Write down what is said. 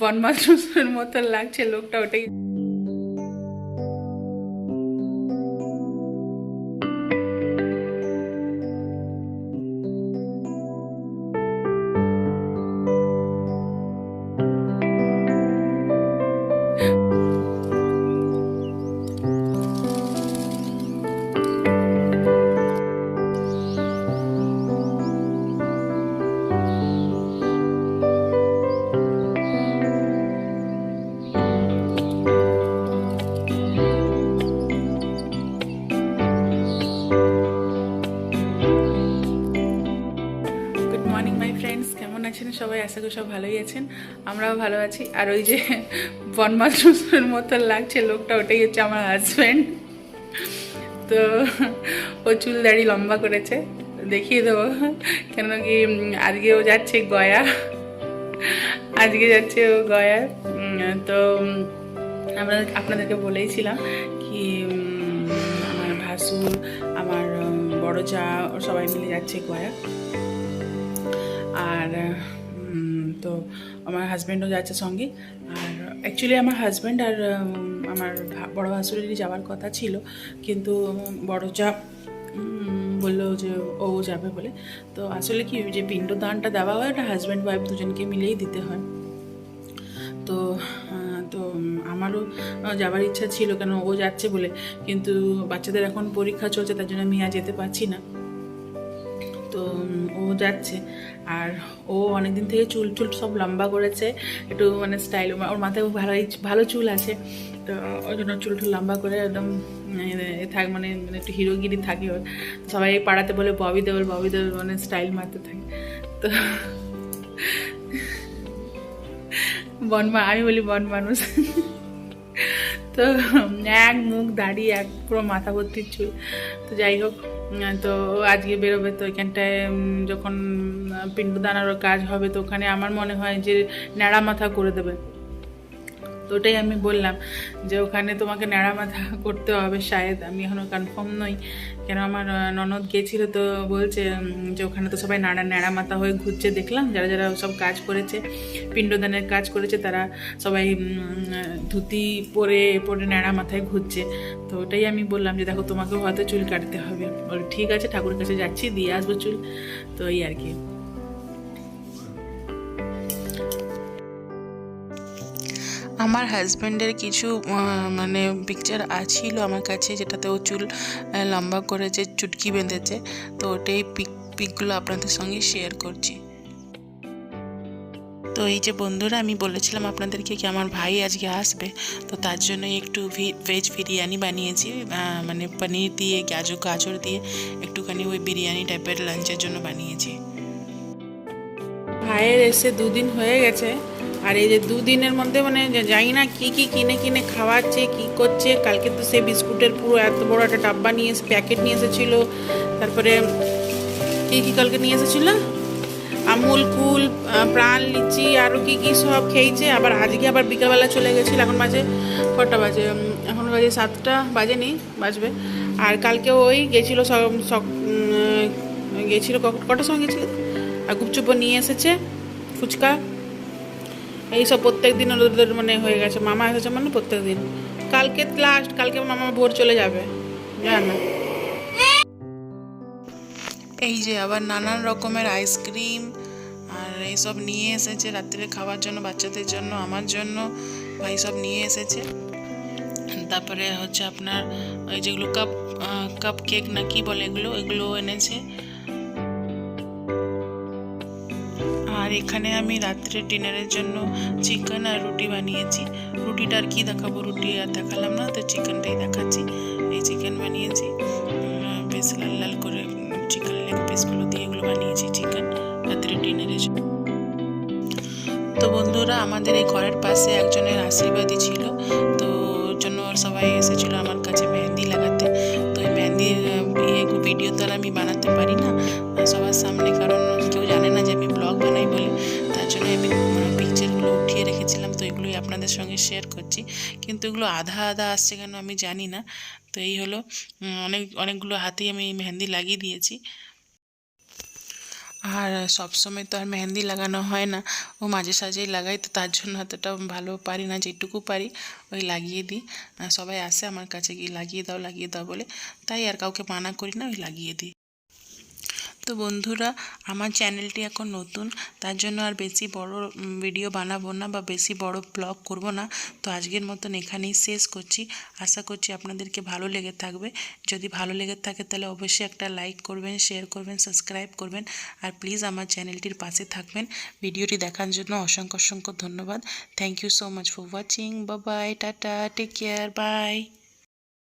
বনমাসের মতন লাগছে লোকটা ওটাই মাই ফ্রেন্ডস, কেমন আছেন? সবাই আশা করি সব ভালোই আছেন। আমরাও ভালো আছি। আর ওই যে বনমাসের মতো লাগছে লোকটা, ওটাই হচ্ছে আমার হাজব্যান্ড তো ও চুল দাড়ি লম্বা করেছে। দেখিয়ে দেবো, কেন কি আজকে ও যাচ্ছে গয়া। আজকে যাচ্ছে ও গয়া। তো আমরা আপনাদেরকে বলেইছিলাম কি আমার ভাসুর, আমার বড় ও সবাই মিলে যাচ্ছে গয়া। আর তো আমার হাজব্যান্ডও যাচ্ছে সঙ্গে। আর অ্যাকচুয়ালি আমার হাজব্যান্ড আর আমার বড় ভাসুরেরই যাওয়ার কথা ছিল। কিন্তু বড় যা বলল যে ও যাবে বলে। তো আসলে কি যে পিণ্ডদানটা দেওয়া হয় ওটা হাজব্যান্ড ওয়াইফ দুজনকে মিলেই দিতে হয়। তো তো আমারও যাবার ইচ্ছা ছিল কেন ও যাচ্ছে বলে। কিন্তু বাচ্চাদের এখন পরীক্ষা চলছে, তার জন্য আমি আর যেতে পারছি না। তো ও যাচ্ছে। আর ও অনেকদিন থেকে চুল চুল সব লম্বা করেছে। একটু মানে স্টাইল ওর মাথায় ভালোই, ভালো চুল আছে। তো ওই জন্য চুল টুল লম্বা করে একদম এ থাক মানে মানে একটু হিরোগিরি থাকে ওর। সবাই পাড়াতে বলে ববি দেওয়াল ববি দেওয়াল মানে স্টাইল মারতে থাকে। তো বন মা- আমি বলি বন মানুষ। তো এক মুখ, দাড়ি, এক পুরো মাথা ভর্তির চুল। তো যাই হোক তো আজকে বেরোবে তো এখানটায় যখন পিণ্ড পিণ্ডদানারও কাজ হবে, তো ওখানে আমার মনে হয় যে ন্যাড়া মাথা করে দেবে। তো ওটাই আমি বললাম যে ওখানে তোমাকে ন্যাড়া মাথা করতে হবে শায়দ, আমি এখনও কনফার্ম নই। কেন আমার ননদ গেছিল তো বলছে যে ওখানে তো সবাই নাড়া ন্যাড়া মাথা হয়ে ঘুরছে, দেখলাম যারা যারা সব কাজ করেছে, পিণ্ডদানের কাজ করেছে, তারা সবাই ধুতি পরে পরে ন্যাড়া মাথায় ঘুরছে। তো ওটাই আমি বললাম যে দেখো তোমাকেও হয়তো চুল কাটতে হবে। ঠিক আছে, ঠাকুরের কাছে যাচ্ছি, দিয়ে আসব চুল। তো এই আর কি। আমার হাজব্যান্ডের কিছু মানে পিকচার আছিল আমার কাছে, যেটাতে ও চুল লম্বা করেছে, চুটকি বেঁধেছে। তো ওটাই পিক পিকগুলো আপনাদের সঙ্গে শেয়ার করছি। তো এই যে বন্ধুরা, আমি বলেছিলাম আপনাদেরকে কি আমার ভাই আজকে আসবে? তো তার জন্য একটু ভেজ বিরিয়ানি বানিয়েছি মানে পনির দিয়ে গাজর গাজর দিয়ে, একটুখানি ওই বিরিয়ানি টাইপের লাঞ্চের জন্য বানিয়েছি। ভাইয়ের এসে দুদিন হয়ে গেছে। আর এই যে দুদিনের মধ্যে মানে জানি না কি কি কিনে কিনে খাওয়াচ্ছে, কি করছে। কালকে তো সেই বিস্কুটের পুরো এত বড় একটা ডাব্বা নিয়ে প্যাকেট নিয়ে এসেছিল। তারপরে কি কি কালকে নিয়ে এসেছিল? আমুল, কুল প্রাণ, লিচি আরও কী কী সব খেয়েছে। আবার আজকে আবার বিকালবেলা চলে গেছিল, এখন বাজে কটা বাজে? এখন বাজে সাতটা, বাজেনি, বাজবে। আর কালকে ওই গেছিল সব গেছিল কটার সময় গেছিল? আর গুপচুপও নিয়ে এসেছে, ফুচকা। এইসব প্রত্যেক দিন ওদের মানে হয়ে গেছে। মামা এসেছে মানে প্রত্যেক দিন। কালকে লাস্ট কালকে মামা ভোর চলে যাবে। জান? এই যে আবার নানান রকমের আইসক্রিম আর এইসব নিয়ে এসেছে রাত্রে খাওয়ার জন্য, বাচ্চাদের জন্য, আমার জন্য, ভাই সব নিয়ে এসেছে। তারপরে হচ্ছে আপনার ওই যেগুলো কাপ কাপ কেক না কি বলে এগুলো? এগুলো এনেছে। আর এখানে আমি রাত্রে ডিনারের জন্য চিকেন আর রুটি বানিয়েছি। রুটিটা আর কি দেখাবো? রুটি আর দেখালাম না, তো চিকেনটাই দেখাচ্ছি। এই চিকেন বানিয়েছি। বেশ লাল লাল করে চিকেন লেগ পিসগুলো দিয়ে এগুলো বানিয়েছি চিকেন রাত্রে ডিনারের জন্য। তো বন্ধুরা, আমাদের এই ঘরের পাশে একজনের আশীর্বাদী ছিল। তো জন্য সবাই এসেছিল আমার কাছে মেহেন্দি লাগাতে। তো এই মেহেন্দির ভিডিও তো আর আমি বানাতে পারি না। সবার সামনে আপনাদের সঙ্গে শেয়ার করছি। কিন্তু এগুলো আধা আধা আসছে কেন আমি জানি না। তো এই হলো অনেক, অনেকগুলো হাতেই আমি মেহেন্দি লাগিয়ে দিয়েছি। আর সবসময় তো আর মেহেন্দি লাগানো হয় না। ও মাঝে সাঝেই লাগাই, তো তার জন্য অতটা ভালো পারি না, যেটুকু পারি ওই লাগিয়ে দিই। সবাই আসে আমার কাছে গিয়ে, লাগিয়ে দাও লাগিয়ে দাও বলে। তাই আর কাউকে মানা করি না, ওই লাগিয়ে দিই। তো বন্ধুরা, আমার চ্যানেলটি এখন নতুন, তার জন্য আর বেশি বড় ভিডিও বানাবো না বা বেশি বড় ব্লগ করব না। তো আজকের মতন এখানেই শেষ করছি। আশা করছি আপনাদেরকে ভালো লেগে থাকবে। যদি ভালো লেগে থাকে তাহলে অবশ্যই একটা লাইক করবেন শেয়ার করবেন সাবস্ক্রাইব করবেন, আর প্লিজ আমার চ্যানেলটির পাশে থাকবেন। ভিডিওটি দেখার জন্য অসংখ্য অসংখ্য ধন্যবাদ। Thank you so much for watching bye tata take care bye